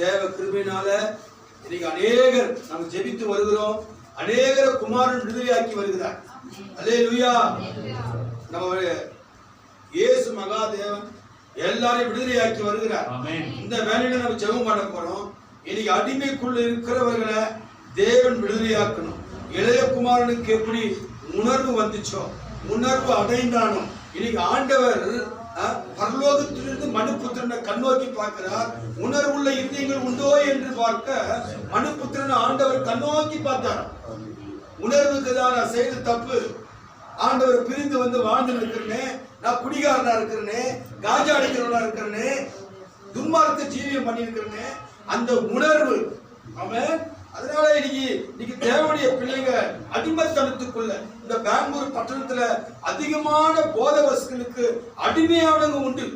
தேவ கிருபையினால இன்னைக்கு அநேகர் நம்ம ஜெபித்து வருகிறோம். அநேகர குமாரன் விடுதலையாக்கி வருகிறார். அல்லேலூயா. நம்ம இயேசு மகாதேவன் எல்லாரையும் விடுதலையாக்கி வருகிறார். இந்த வேலையில நம்ம ஜெபம் பண்ண போறோம். இன்னைக்கு அடிமைக்குள்ள இருக்கிறவர்களை தேவன் விடுதலையாக்கணும். இளைய குமாரனுக்கு எப்படி உணர்வு வந்துச்சோ உணர்வு அடைந்தானோ இன்னைக்கு ஆண்டவர் பரலோகத்திலிருந்து மனுபுத்திரனை கண்ணோக்கி பார்க்கிறார். உணர்வுள்ள இருதயங்கள் உண்டோ என்று பார்க்க மனுபுத்திரன் ஆண்டவர் கண்ணோக்கி பார்த்தார். உணர்வுக்கு தான் நான் செய்த தப்பு. ஆண்டவர் பிரிந்து வந்து வாழ்ந்து இருக்கிறனே நான் குடிகாரனா இருக்கிறனே காஜா அடிக்கிறவனா இருக்கிறனே துன்மார்க்க ஜீவியம் பண்ணி இருக்கிறனே அந்த உணர்வு அவன் அதனால இன்னைக்கு இன்னைக்கு தேவனுடைய பிள்ளைங்க அடிமைத்தனத்துக்குள்ள இந்த பெங்களூர் பட்டணத்துல அதிகமான போத வசங்களுக்கு அடிமையானவங்க உண்டு.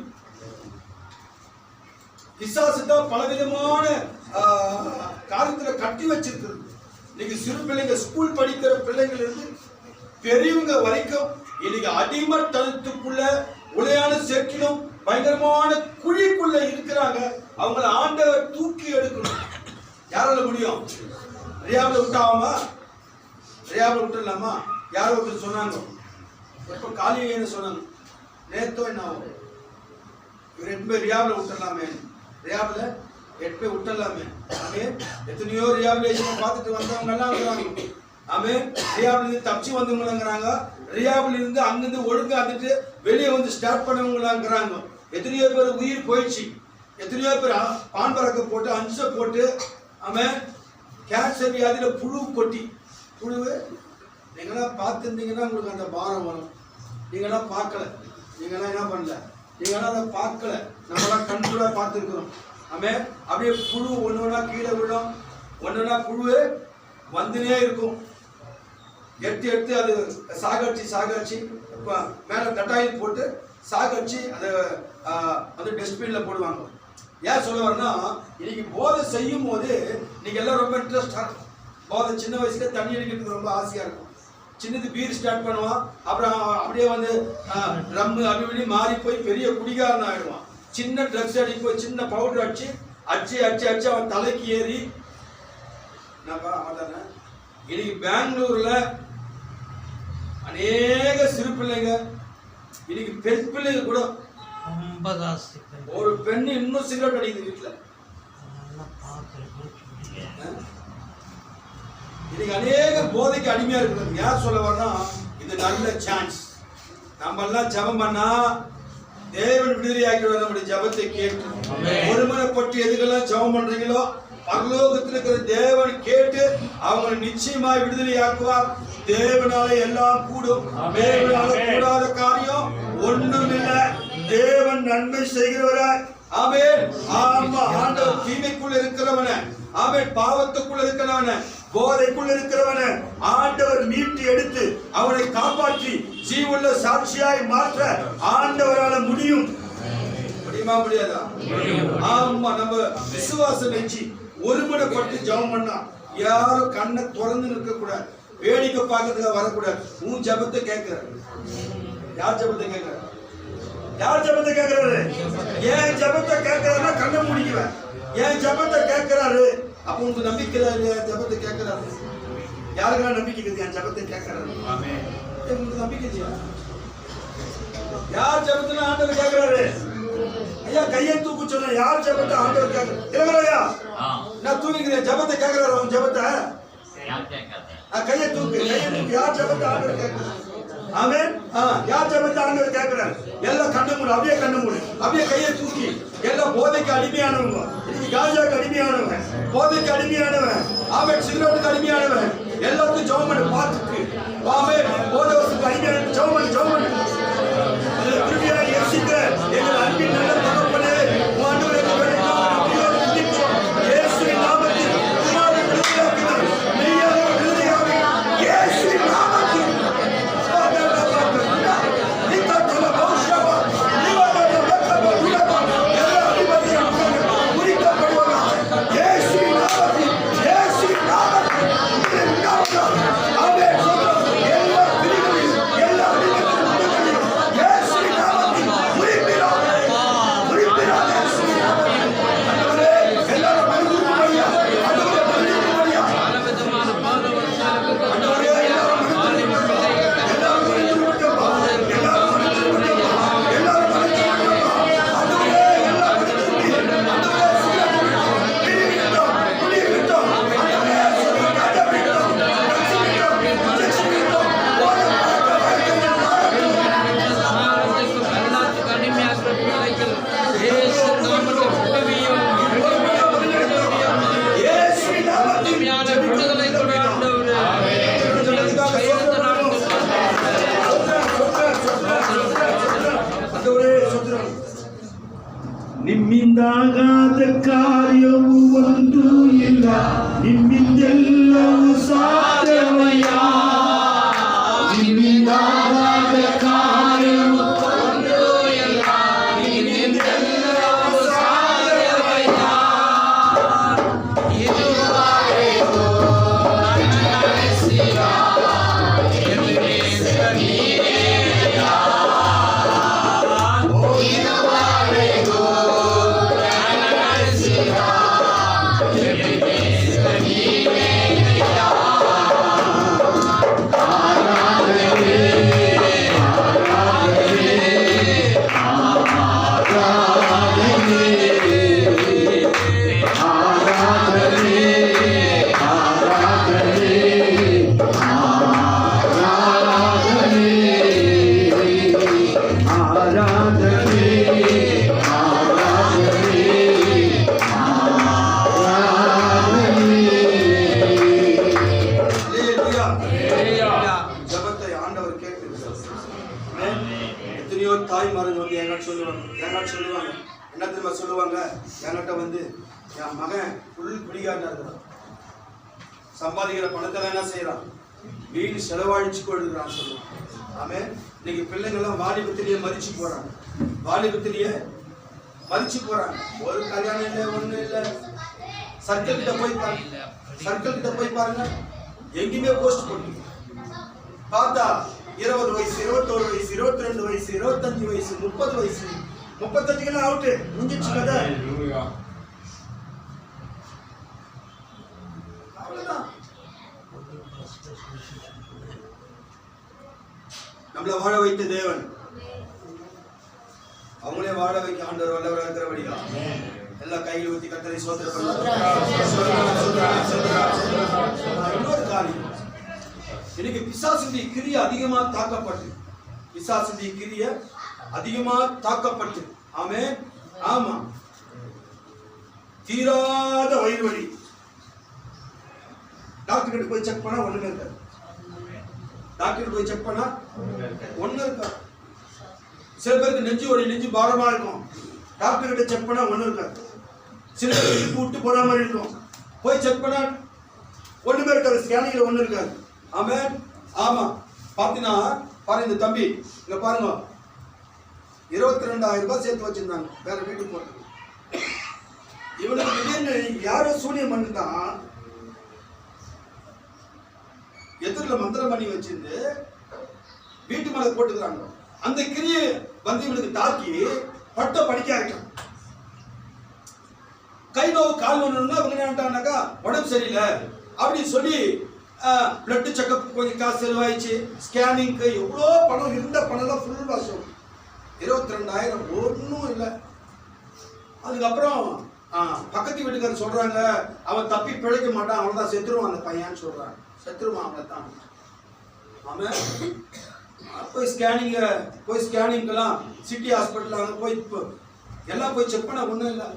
விசாசத்தை பலவிதமான காலத்துல கட்டி வச்சிருக்கிறது. இன்னைக்கு சிறு பிள்ளைங்க ஸ்கூல் படிக்கிற பிள்ளைங்கள் இருந்து பெரியவங்க வரைக்கும் இன்னைக்கு அடிமட்டத்துக்குள்ள உளையான சேர்க்கிலும் பயங்கரமான குழிக்குள்ள இருக்கிறாங்க. அவங்கள ஆண்டவர் தூக்கி எடுக்கணும். யாரால முடியும்? ரியாவில் விட்டாவாமா? ரியாவில் விட்டுடலாமா? யாரோ ஒருத்தர் சொன்னாங்க. எப்போ காலியேன்னு சொன்னாங்க. நேத்தோ என்ன இவர் எட்டு பேர் ரியாவில் விட்டுடலாமே. ரியாவில் எட்டு பேர் விட்டுடலாமே. ஆமே எத்தனையோ ரியாபிலேஷன் பார்த்துட்டு வந்தவங்கெல்லாம் இருக்கிறாங்க. ஆமே ரியாபில் இருந்து தப்பிச்சு வந்தவங்களாங்கிறாங்க ரியாபில் இருந்து அங்கிருந்து ஒழுங்கா வந்துட்டு வெளியே வந்து ஸ்டார்ட் பண்ணவங்களாங்கிறாங்க. எத்தனையோ பேர் உயிர் போயிடுச்சு. எத்தனையோ பேர் பான் பறக்க போட்டு அஞ்சை போட்டு ஆமே கேன்சர் வியாதியில புழு கொட்டி. புழுவு நீங்களாம் பார்த்துருந்தீங்கன்னா உங்களுக்கு அந்த பாரம் வரும். நீங்களாம் பார்க்கல. நீங்களாம் என்ன பண்ணல? நீங்களாம் அதை பார்க்கல. நம்மளாம் கண்கூட பார்த்துருக்குறோம். ஆமே அப்படியே புழு ஒன்று ஒன்றா கீழே விழும். ஒன்று ஒன்றா புழு வந்துனே இருக்கும். எடுத்து எடுத்து அது சாகடிச்சு சாகடிச்சு இப்போ மேலே தட்டாயில் போட்டு சாகடிச்சு அதை வந்து டஸ்ட்பினில் போடுவாங்க. ஏன் சொல்ல வரேன்னா இன்னைக்கு போதை செய்யும் போது நீங்க எல்லாம் ரொம்ப இன்ட்ரெஸ்டாக இருக்கும். போதை சின்ன வயசுல தண்ணி அடிக்கிறதுக்கு ரொம்ப ஆசையாக இருக்கும். சின்னது பீர் ஸ்டார்ட் பண்ணுவான் அப்புறம் அப்படியே வந்து ரம்மு அப்படி மாறி போய் பெரிய குடிகாரன் ஆயிடுவான். சின்ன ட்ரக்ஸ் அடிக்கும் சின்ன பவுடர் அடிச்சு அடிச்சு அடிச்சு அடிச்சு அவன் தலைக்கு ஏறி நான் இன்னைக்கு பெங்களூர்ல அநேக சிறு பிள்ளைங்க இன்னைக்கு பெண் பிள்ளைங்க கூட ரொம்ப ஜாஸ்தி ஒரு பெண் இன்னும் சிகரெட் அடிக்குது வீட்டுல. இன்னைக்கு அநேக போதைக்கு அடிமையா இருக்கிறது. யார் சொல்ல வரனா இது நல்ல சான்ஸ் நம்ம எல்லாம் ஜெபம் பண்ணா தேவன் விடுதலையாக்கிடுவார் நம்முடைய ஜெபத்தை கேட்டு. ஒருமனப்பட்டு எதுக்கெல்லாம் ஜெபம் பண்றீங்களோ பரலோகத்தில் இருக்கிற தேவன் கேட்டு அவங்க நிச்சயமாய் விடுதலையாக்குவார். தேவனால எல்லாம் கூடும். தேவனால கூடாத காரியம் ஒண்ணும் இல்ல தேவன் நன்மை செய்கிறவராய் ஆமென். ஆமா ஆண்டவர் தீமைக்குள்ள இருக்கிறவன. ஆமென். பாவத்துக்குள்ள இருக்கிறவன. போதைக்குள்ள இருக்கிறவன. ஆண்டவர் மீட்டு எடுத்து அவனை காப்பாற்றி ஜீவுள்ள சாட்சியாய் மாற்ற ஆண்டவரால முடியும். முடியுமா முடியாதா? ஆமா நம்ம விசுவாசம் வச்சு ஒருமுனைப்பட்டு ஜெபம் பண்ணா யாரும் கண்ணை திறந்து நிற்க கூடாது வேடிக்கை பார்க்கறதுக்கு வரக்கூடாது. உன் ஜெபத்தை கேட்கிறாரு யார் ஜெபத்தை கேட்கிறாரு யார் ஜெபத்தை கேட்கிறாரு ஏன் ஜெபத்தை கேட்கிறாருன்னா கண்ணை முடிக்குவேன். ஏன் ஜெபத்தை கேட்கிறாரு அப்ப உங்களுக்கு நம்பிக்கை இல்லையா ஜெபத்தை கேட்கிறாரு யாருக்கெல்லாம் நம்பிக்கை இருக்குது? என் ஜெபத்தை கேட்கிறாரு உங்களுக்கு நம்பிக்கை இல்லையா? யார் ஜெபத்துல ஆண்டவர் கேட்கிறாரு ஐயா கையை தூக்கு சொன்ன யார் ஜெபத்தை ஆண்டவர் கேட்கிறாரு ஆ. நான் தூங்கிக்கிறேன். ஜெபத்தை கேட்கிறாரு அவன் ஜெபத்தை? கையை தூக்கு கையை தூக்கு. யார் ஜெபத்தை ஆண்டவர் கேட்கிறாரு ஆமென். ஆ யார் ஜெபத்தை ஆண்டவர் கேட்கிறாரு. எல்லாம் கண்ண மூடு அப்படியே கண்ணு மூடு. அப்படியே கையை தூக்கி எல்லாம் போதைக்கு அடிமையானவங்க. இன்னைக்கு காஜாக்கு அடிமையானவன். போதைக்கு அடிமையானவன். ஆமென் சிகரெட்டுக்கு அடிமையானவன். எல்லாத்துக்கும் ஜெபம் பண்ணு பார்த்துக்கு. ஆமென். போதை வசத்துக்கு அடிமையான ஜெபம் பண்ணு ஜெபம் பண்ணு. வந்தாக சொல்லுவாங்க. என்கிட்ட சொல்லுவாங்க. என்ன தெரியுமா சொல்லுவாங்க? என்கிட்ட வந்து என் மகன் ஃபுல் குடிகாரனா இருக்கிறான். சம்பாதிக்கிற பணத்தை என்ன செய்யறான். வீண் செலவழிச்சு கொடுக்குறான் சொல்லுவான் ஆமே இன்னைக்கு பிள்ளைங்கள்லாம் வாலிபத்திலேயே மதிச்சு போறாங்க. வாலிபத்திலேயே மதிச்சு போறாங்க. ஒரு கல்யாணம் இல்லை ஒன்றும் இல்லை. சர்க்கிள் கிட்ட போய் பாருங்க சர்க்கிள் கிட்ட போய் பாருங்க. எங்கேயுமே போஸ்ட் போட்டு பார்த்தா இருபது வயசு இருபத்தோரு வயசு இருபத்தி ரெண்டு வயசு இருபத்தஞ்சு வயசு முப்பது வயசு. முப்பத்தஞ்சுக்கெல்லாம் அவுட்டு. முடிஞ்சிச்சு கதை. நம்மளை வாழ வைத்த தேவன். அவங்களே வாழ வைக்க ஆண்டவர் வல்லவராக இருக்கிறபடியா எல்லா கையில் ஊத்தி கத்தரை சோதனை இன்னொரு காரியம். இன்னைக்கு பிசாசுடைய கிரியை அதிகமா தாக்கப்பட்டு பிசாசுடைய கிரிய அதிகமா தாக்கப்பட்டு ஆமே ஆமா. தீராத வயிறு வலி. டாக்டர் கிட்ட போய் செக் பண்ணா ஒண்ணுமே இருக்காது. டாக்டர் போய் செக் பண்ணா ஒண்ணு இருக்காது. சில பேருக்கு நெஞ்சு வலி நெஞ்சு பாரமா இருக்கும். டாக்டர் கிட்ட செக் பண்ணா ஒண்ணு இருக்காது. சில பேருக்கு விட்டு போற மாதிரி இருக்கும். போய் செக் பண்ணா ஒண்ணுமே இருக்காது. ஸ்கேனிங்ல ஒண்ணு இருக்காது. ஆமே ஆமா. பார்த்தீங்கன்னா பாருங்க இந்த தம்பி. இங்க பாருங்க. இருபத்தி ரெண்டாயிரம் ரூபாய் சேர்த்து வச்சிருந்தாங்க. வேற வீட்டுக்கு போறது இவனுக்கு திடீர்னு யாரோ சூனியம் பண்ணிட்டான் எதிரில் மந்திரம் பண்ணி வச்சிருந்து வீட்டு மேல போட்டுக்கிறாங்க. அந்த கிரியை வந்து இவனுக்கு தாக்கி பட்ட படிக்க ஆகிட்டான் கை நோவு கால் நோவுன்னா அவங்க என்ன உடம்பு சரியில்லை. அப்படின்னு சொல்லி பிளட் செக்கப் கொஞ்சம் காசு செலவாயிடுச்சு. ஸ்கேனிங்க்கு எவ்வளோ பணம் இருந்த பணம்லாம் ஃபுல் வாஷம் இருபத்தி ரெண்டாயிரம் ஒன்றும் இல்லை. அதுக்கப்புறம் பக்கத்து வீட்டுக்காரர் சொல்கிறாங்க அவன் தப்பி பிழைக்க மாட்டான் அவ்வளோதான் செத்துருவான் அந்த பையன் சொல்கிறான் செத்துருவான் அவனை தான். அவன் போய் ஸ்கேனிங்கை போய் ஸ்கேனிங்கெல்லாம் சிட்டி ஹாஸ்பிட்டல் அங்கே போய் இப்போ எல்லாம் போய் செக் பண்ண ஒன்றும் இல்லை.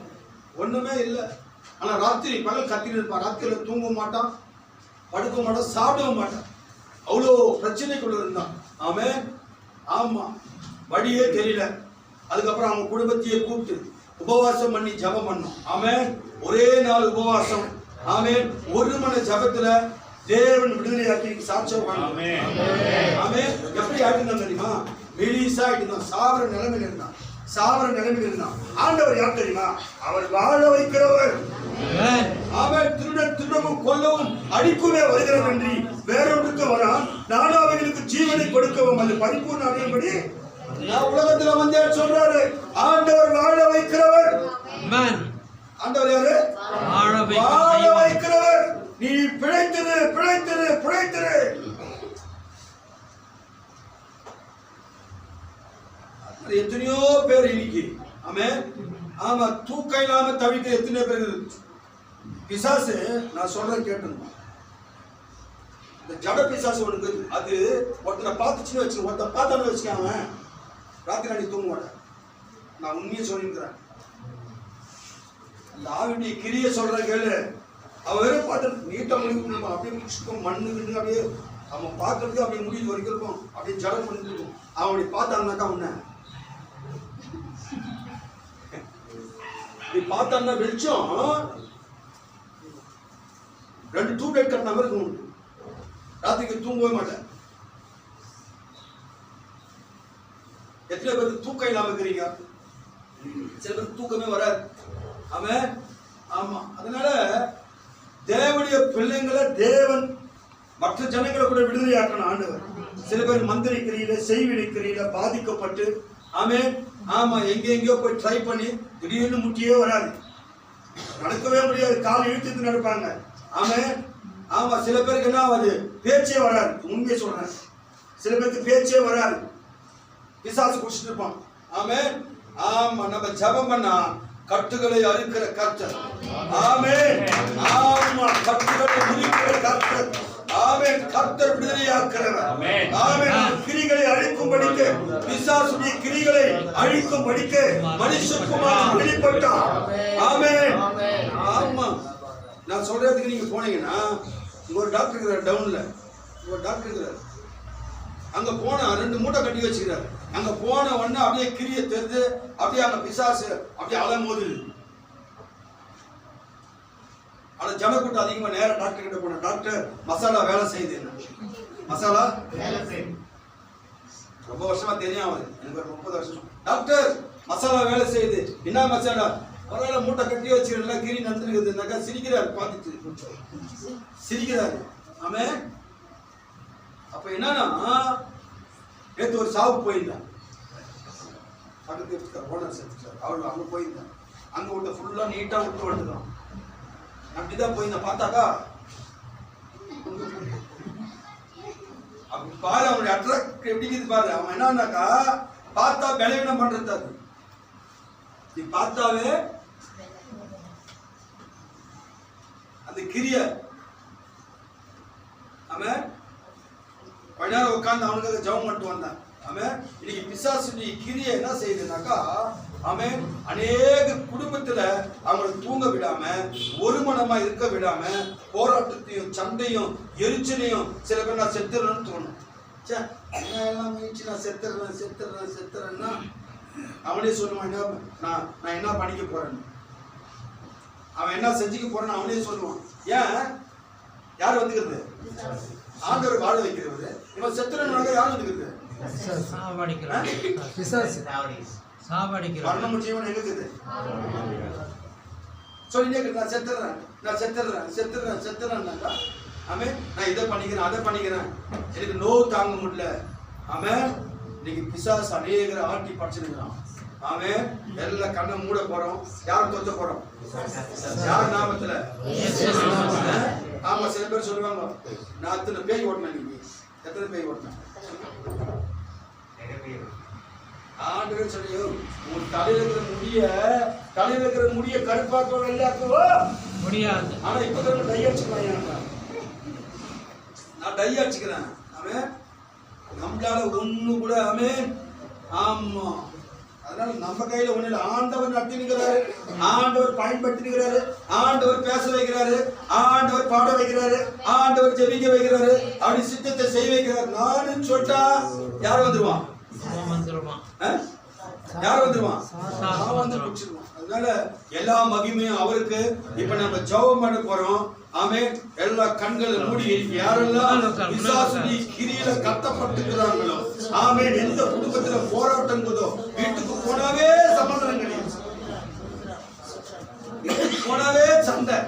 ஒன்றுமே இல்லை. ஆனால் ராத்திரி பகல் கத்திட்டு இருப்பான். ராத்திரியில் தூங்க மாட்டான். படுக்க மாட்டான் சாப்பிடவும் மாட்டான் அவ்வளோ பிரச்சனைக்குள்ள இருந்தான். அவன் ஆமாம் வழியே தெரியல. அதுக்கப்புறம் அவங்க குடும்பத்தையே கூப்பிட்டு உபவாசம் பண்ணி ஜெபம் பண்ணோம். ஆமென். ஒரே நாள் உபவாசம். ஆமென். ஒரு மணி ஜெபத்துல தேவன் விடுதலையாக்கி சாட்சியம் பண்ணோம் ஆமென். எப்படி ஆட்டிருந்தான் தெரியுமா? மெலிசா ஆட்டிருந்தான் சாவர நிலைமையில இருந்தான். சாவர நிலைமையில இருந்தான். ஆண்டவர் யார் தெரியுமா? அவர் வாழ வைக்கிறவர். அவன் திருடன் திருடவும் கொல்லவும் அடிக்குமே வருகிறது நன்றி வேறொன்றுக்கு வரான். நானும் அவைகளுக்கு ஜீவனை கொடுக்கவும் அது பரிபூர்ண அடையும்படி நான் உலகத்துல வந்தேன் சொல்றாரு. ஆண்டவர் வாழ வைக்கிறவர். ஆண்டவர் யாரு? வாழ. வைக்கிறவர். நீ பிழைத்திரு பிழைத்திரு பிழைத்திரு எத்தனையோ பேர் இன்னைக்கு. ஆமே ஆமா தூக்கம் இல்லாம தவிக்க எத்தனையோ பேர். பிசாசு நான் சொல்றேன் கேட்டுங்க இந்த ஜட பிசாசு உனக்கு அது ஒருத்தனை பார்த்துச்சுன்னு வச்சு ஒருத்தன் பார்த்தான்னு வச்சுக்காம ராத்திரி அன்னைக்கு தூங்க மாட்டேன். நான் உண்மையை சொல்லியிருக்கிறேன். அந்த ஆவிடைய கிரிய சொல்ற கேளு. அவர் பார்த்து நீட்டா முடிவு அப்படியே முடிச்சுக்கும் மண்ணு கிட்டு அப்படியே அவன் பார்க்கறதுக்கு அப்படியே முடிவு வரைக்கும் இருக்கும். அப்படியே ஜடம் பண்ணிட்டு இருக்கும். அவன் அப்படி பார்த்தான்னாக்கா உன்ன. நீ பார்த்தான்னா வெளிச்சம் ரெண்டு டூ லைட் கட்டின மாதிரி இருக்கும் ராத்திரிக்கு தூங்கவே மாட்டேன். எத்தனை பேருக்கு தூக்கம் இல்லாம இருக்கிறீங்க? சில பேருக்கு தூக்கமே வராது. அவன் ஆமா. அதனால தேவனுடைய பிள்ளைங்களை தேவன் மற்ற ஜனங்களை கூட விடுதலையாக்கணும் ஆண்டவர். சில பேர் மந்திரி கிரியில செய்வினை கிரியில பாதிக்கப்பட்டு ஆமே ஆமா எங்க எங்கேயோ போய் ட்ரை பண்ணி திடீர்னு முட்டியே வராது. நடக்கவே முடியாது. கால் இழுத்து நடப்பாங்க. ஆமே. ஆமா சில பேருக்கு என்ன ஆகுது பேச்சே வராது. உண்மையை சொல்றேன். சில பேருக்கு பேச்சே வராது. பிசாசு குடிச்சிட்டு இருப்பான். ஆமே. ஆமா நம்ம ஜெபம் பண்ணா கட்டுகளை அறுக்கிற கர்த்தர். ஆமே. ஆமா கட்டுகளை முறிக்கிற கர்த்தர். ஆமே கர்த்தர் விடுதலையாக்கிறவர். ஆமென். ஆமே கிரிகளை அழிக்கும்படிக்கு பிசாசுடைய கிரிகளை அழிக்கும்படிக்கு மனுஷகுமார் வெளிப்பட்டார் ஆமே. ஆமா. நான் சொல்றதுக்கு நீங்க போனீங்கன்னா ஒரு டாக்டர் இருக்கிறார் டவுன்ல ஒரு டாக்டர் இருக்கிறார். அங்க போனா ரெண்டு மூட்டை கட்டி வச்சுக்கிறாரு. அங்க போன உடனே அப்படியே கிரிய தெரிது அப்படியே அங்க பிசாசு அப்படியே அலமோது ஆனா ஜனக்கூட்டம் அதிகமா நேரம் டாக்டர் கிட்ட போன டாக்டர் மசாலா வேலை செய்யுது மசாலா? ரொம்ப வருஷமா தெரியும் அவரு எனக்கு ஒரு முப்பது வருஷம். டாக்டர் மசாலா வேலை செய்யுது. என்ன மசாலா? பரவாயில்ல மூட்டை கட்டி வச்சுக்கிறேன் கிரி நடந்துருக்குதுனாக்கா சிரிக்கிறாரு பார்த்துட்டு. சிரிக்கிறாரு. ஆமே? அப்ப என்னன்னா நேற்று ஒரு சாவு போயிருந்தான். பக்கத்து வீட்டுக்கார ஓனர் சேர்த்துக்கார் அவள் அங்கே போயிருந்தான். அங்கே விட்டு ஃபுல்லாக நீட்டாக விட்டு வந்துடும் அப்படிதான் போயிருந்தேன். பார்த்தாக்கா அப்படி பாரு அவனுடைய அட்ராக்ட் எப்படி இருக்குது பாரு. அவன் என்னன்னாக்கா பார்த்தா பலவீனம் பண்ணுறது அது. நீ பார்த்தாவே அது கிரியை. அவன் கொஞ்ச நேரம் உட்காந்து அவனுக்கு ஜெபம் பண்ணிட்டு வந்தான். அவன் இன்னைக்கு பிசாசுடைய கிரியை என்ன செய்யுதுனாக்கா அவன் அநேக குடும்பத்துல அவங்களை தூங்க விடாம ஒரு மனமா இருக்க விடாம போராட்டத்தையும் சண்டையும் எரிச்சலையும் சில பேர் நான் செத்துறேன்னு தோணும். ச்சே, எல்லாம் மீச்சு நான் செத்துறேன் செத்துறேன் செத்துறேன்னா அவனே சொல்லுவான் நான் நான் என்ன பண்ணிக்க போறேன்னு? அவன் என்ன செஞ்சுக்க போறான்னு அவனே சொல்லுவான். ஏன்? யார் வந்துக்கிறது? ஆண்டவர் வாழ வைக்கிறவர். இவன் செத்துறனாக யார் வந்துக்கிறது? சாவடிக்கிறான் எங்க இருக்குது? சொல்லிட்டே நான் செத்துறேன். நான் செத்துறேன். செத்துறேன். செத்துறேன்னாக்கா ஆமே நான் இதை பண்ணிக்கிறேன் அதை பண்ணிக்கிறேன். எனக்கு நோவு தாங்க முடியல. ஆமே இன்னைக்கு பிசாசு அநேகரை ஆட்டி படைச்சிருக்கிறான். ஆமே எல்லாம் கண்ணை மூட போறோம். யார் தொத்த போறோம்? யார் நாமத்துல. ஆமா சில பேர் சொல்லுவாங்க நான் அத்தனை பேய் ஓட்டினேன் நீங்க எத்தனை பேய் ஓட்டினேன் ஆண்டவர் சொல்லியோ உன் தலையில இருக்கிற முடிய தலையில இருக்கிற முடிய கருப்பாக்கோ வெள்ளாக்கவோ. முடியாது. ஆனா இப்ப தான் டை அடிச்சுக்கலாம் நான் டை அடிச்சுக்கிறேன். அவன் நம்மளால ஒண்ணு கூட அவன் ஆமா. அதனால நம்ம கையில ஒண்ணு இல்லை ஆண்டவர் நடத்தினுக்கிறாரு ஆண்டவர் பயன்படுத்தினுக்கிறாரு ஆண்டவர் பேச வைக்கிறாரு. ஆண்டவர் பாட வைக்கிறாரு. ஆண்டவர் ஜெபிக்க வைக்கிறாரு. அப்படி சித்தத்தை செய்ய வைக்கிறாரு. நானும் சொல்லிட்டா யார் வந்துருவான்? யார் வந்துருவான்? நான் வந்து. பிடிச்சிருவான் அதனால எல்லா மகிமையும் அவருக்கு. இப்ப நம்ம ஜெபம் பண்ண போறோம். ஆமே எல்லா கண்களை மூடி. யாரெல்லாம் விசாசுடி கிரியில கட்டப்பட்டுக்கிறாங்களோ ஆமே எந்த குடும்பத்துல போராட்டம் போதோ வீட்டுக்கு போனாவே சமாதானம் கிடையாது. வீட்டுக்கு போனாவே சண்டை.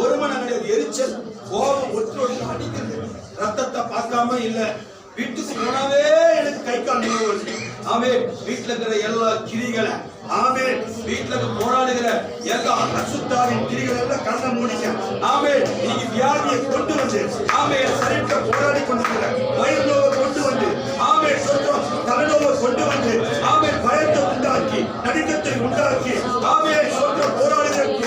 ஒரு மணி கிடையாது. எரிச்சல் கோபம் ஒற்று ஒன்று அடிக்கிறது. ரத்தத்தை பார்க்காம இல்ல. வீட்டுக்கு போனாவே எனக்கு கை கால் நோய் வருது. ஆமே வீட்டுல இருக்கிற எல்லா கிரிகளை ஆமே வீட்டுல இருக்க போராடுகிற எல்லா அசுத்தாவின் கிரிகளை எல்லாம் கண்ணை மூடிக்க. ஆமே இன்னைக்கு வியாதியை கொண்டு வந்து ஆமே சரீரத்தை போராடி கொண்டிருக்கிற வயிறு கொண்டு வந்து ஆமை பயத்தை உண்டாக்கி நடித்தத்தை உண்டாக்கி ஆமையை சொல்ற போராடுகிறதற்கு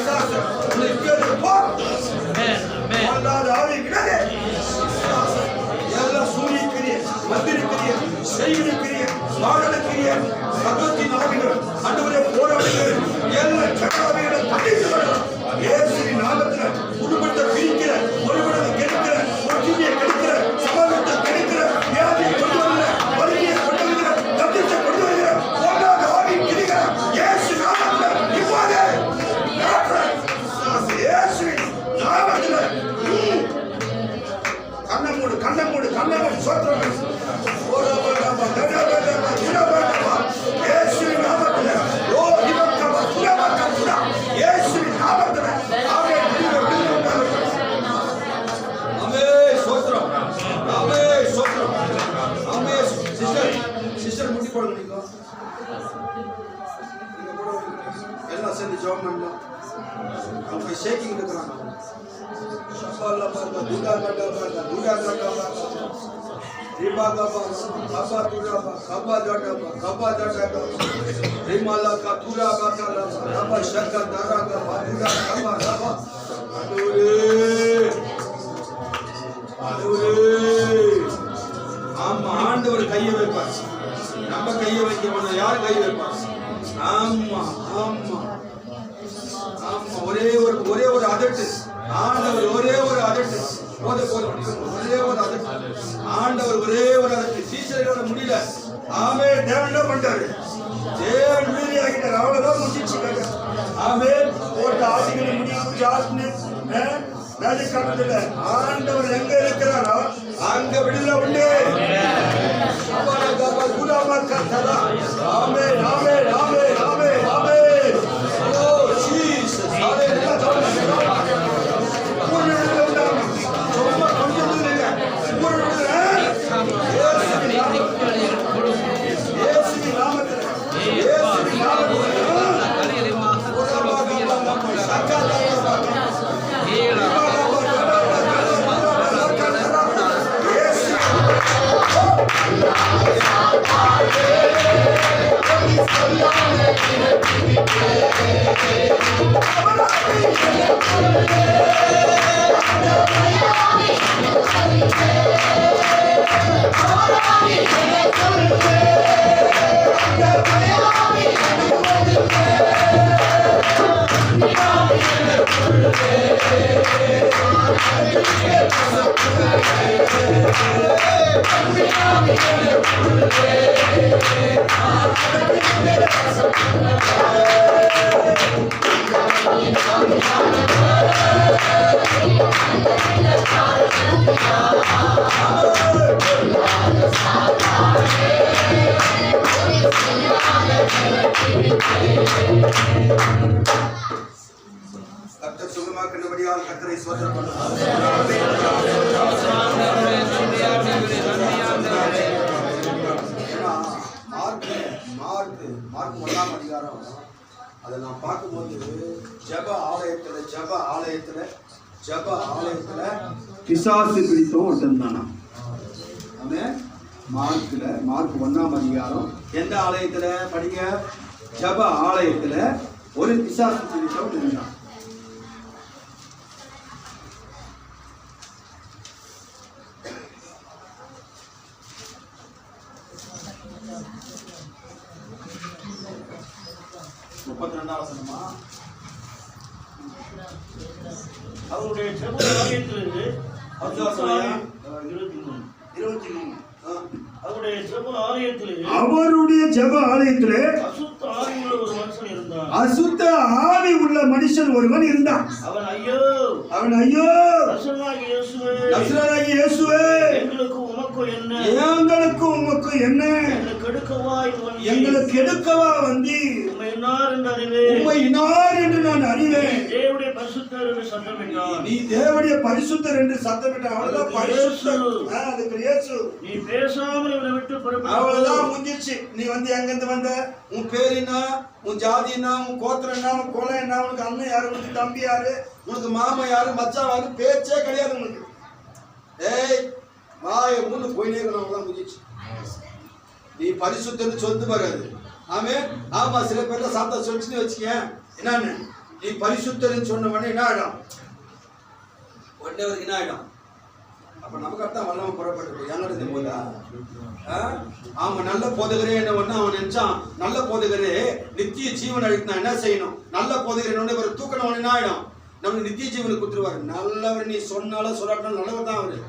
செய்வதற்குரிய பாடலுக்குரிய சர்வத்தின் ஆவிகள் போடுங்க நீங்க நீங்க போடுங்க எல்லாம் சேர்ந்து ஜாப் பண்ணலாம் அவங்க ஷேக்கிங் இருக்கிறாங்க ஷப்பால பாருங்க தூடா கட்டா பாருங்க தூடா கட்டா பாருங்க ரிபா கபா ஆண்டவர் கையை வைப்பார் நம்ம கையை வைக்க போனா யார் கை வைப்பார் ஆமா ஆமா. ஆமா ஒரே ஒரு ஒரே ஒரு அதட்டு. ஆண்டவர் ஒரே ஒரு அதட்டு. போத போத. ஒரே ஒரு அதட்டு. ஆண்டவர் ஒரே ஒரு அதட்டு. சீசர்களோட முடியல. ஆமே தேவன் என்ன பண்ணிட்டாரு? தேவன் மீறி ஆகிட்டார் அவ்வளவுதான் முடிச்சு ஆமே போட்ட ஆசைகளை முடியும் ஜாஸ்னு மேஜிக் ஆண்டவர் எங்க இருக்கிறாரோ அங்க விடுதலை உண்டு. அபாரகபா குலாமா கத்தரா ஆமே ஆமே ஆமே ஆமே ஆமே கர்த்தர் சுகமாக்கினபடியால் கர்த்தரை சோதனை பண்ணுவார் ஏன்னா, மார்க்கு மார்க்கு மார்க் ஒன்றாம் அதிகாரம். அதை நான் பார்க்கும்போது ஜெப ஆலயத்துல ஜெப ஆலயத்துல ஜெப ஆலயத்துல பிசாசு பிடித்தோம் ஒருத்தன் தானா அவன் மார்க்ல மார்க் ஒன்றாம் அதிகாரம். எந்த ஆலயத்துல படிங்க? ஜெப ஆலயத்துல ஒரு பிசாசு பிடித்தவன் இருந்தான். ஒருவன் இருந்தான். அவன் ஐயோ. அவன் ஐயோ. நசனாகி இயேசுவே. எங்களுக்கு உமக்கு என்ன? எங்களுக்கு உமக்கு என்ன? எங்களுக்கு எடுக்கவா வந்து? உண்மை இன்னார் என்று நான் அறிவேன். தேவனுடைய பரிசுத்தர் என்று சத்தமிட்டான் நீ தேவனுடைய பரிசுத்தர் என்று சத்தமிட்ட அவ்வளவுதான் பரிசுத்தர். அதுக்கு இயேசு நீ பேசாமல் இவனை விட்டு அவ்வளவுதான் புறப்பட்டு முடிஞ்சிருச்சு. நீ வந்து எங்கிருந்து வந்த? உன் பேர் என்ன? உன் ஜாதி என்ன? உன் கோத்திரம் என்ன? உன் கொலை என்ன? உனக்கு அண்ணன் யாரு உனக்கு தம்பி யாரு? உனக்கு மாமா யாரு? மச்சான் யாரு? பேச்சே கிடையாது உனக்கு. ஏய் வாய மூணு போயினே இருக்கணும். முடிச்சு நீ பரிசுத்தன்னு சொல்லிட்டு வராது ஆமே ஆமா சில பேர்ல சாத்தா சொல்லிச்சுன்னு வச்சுக்க என்னன்னு? நீ பரிசுத்தன்னு சொன்ன உடனே என்ன ஆயிடும்? உடனே என்ன ஆயிடும்? அப்போ நமக்கு அர்த்தம் வல்லம புறப்பட்டு என்னது போதா? ஆ? ஆமா நல்ல போதகரே என்ன ஒண்ணு அவன் நினைச்சான். நல்ல போதகரே நித்திய ஜீவன் அழித்து நான் என்ன செய்யணும்? நல்ல போதகரே ஒண்ணு? இவர் தூக்கணும் என்ன ஆயிடும்? நம்ம நித்திய ஜீவனுக்கு கொடுத்துருவாரு. நல்லவர் நீ சொன்னாலும் சொல்லாட்டாலும் நல்லவர் தான் அவரு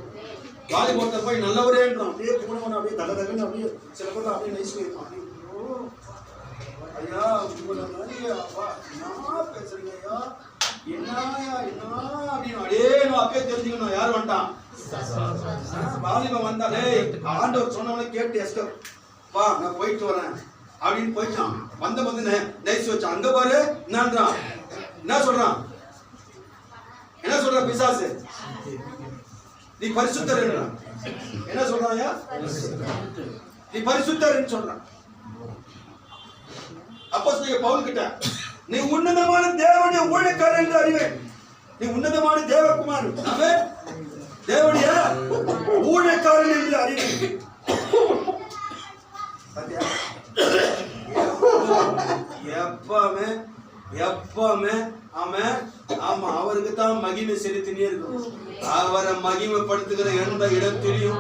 வாலிபோட்ட போய் நல்லவரேன்றோம் அப்படியே போனவன் அப்படியே தக தகன்னு அப்படியே சில பேர் அப்படியே நைஸ் போயிருப்பான் ஓ, ஐயா உங்களை மாதிரி அப்பா என்ன பேசுறீங்க ஐயா? என்னயா என்ன அப்படின்னு அப்படியே நான் அப்படியே தெரிஞ்சுக்கணும். யார் வந்துட்டான்? வாலிபம் வந்தாலே ஆண்டவர் சொன்னவனே கேட்டு எஸ்கர் வா நான் போயிட்டு வரேன். அப்படின்னு போயிட்டான். வந்த வந்து நெய்ஸ் வச்சான். அங்க பாரு என்னன்றான் என்ன சொல்றான்? என்ன சொல்றான் பிசாசு? நீ பரிசுத்தர் என்ன சொல்றான் நீ பரிசுத்தர் சொல்றான். அப்போ சொல்லி பவுல் கிட்ட நீ உன்னதமான தேவனுடைய ஊழியக்காரன் என்று அறிவேன். நீ உன்னதமான தேவகுமார் அவன் தேவனுடைய ஊழியக்காரன் என்று பாத்தியா? எப்பவுமே எப்பவுமே அவன் ஆமா அவருக்கு தான் மகிமை செலுத்தினே இருக்கும். அவரை மகிமைப்படுத்துகிற எந்த இடத்திலையும்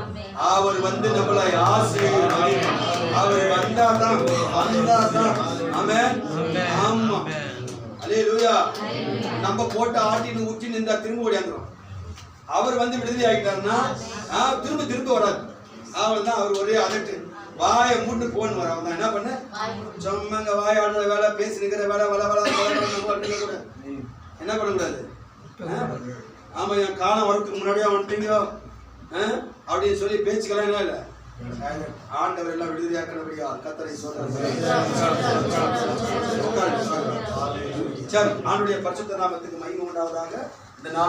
அவர் வந்து நம்மளை ஆசீர்வதிப்பார். அவர் வந்தாதான் வந்தாதான் ஆமென் ஆமா. அல்லேலூயா நம்ம போட்ட ஆட்டின்னு உச்சி நின்றா திரும்ப ஓடியாந்துரும். அவர் வந்து விடுதலை ஆகிட்டாருன்னா ஆ, திரும்ப திரும்ப வராது. அவள் தான் அவர் ஒரே அதட்டு வாயை மூட்டு போன் வர அவன் தான் என்ன பண்ண? சும்மாங்க வாய் ஆடுற வேலை பேசி நிற்கிற வேலை வள வள கூட. என்ன பண்ணக்கூடாது? ஆமா என் காலம் வரதுக்கு முன்னாடியே வந்துட்டீங்க ஆ? அப்படின்னு சொல்லி பேச்சுக்கலாம் என்ன இல்லை. ஆண்டவர் எல்லாம் விடுதலையாக்கிறபடியா கத்தரை சொல்றாங்க சரி ஆண்டுடைய பரிசுத்த நாமத்துக்கு மகிமை உண்டாவதாக இந்த நாள்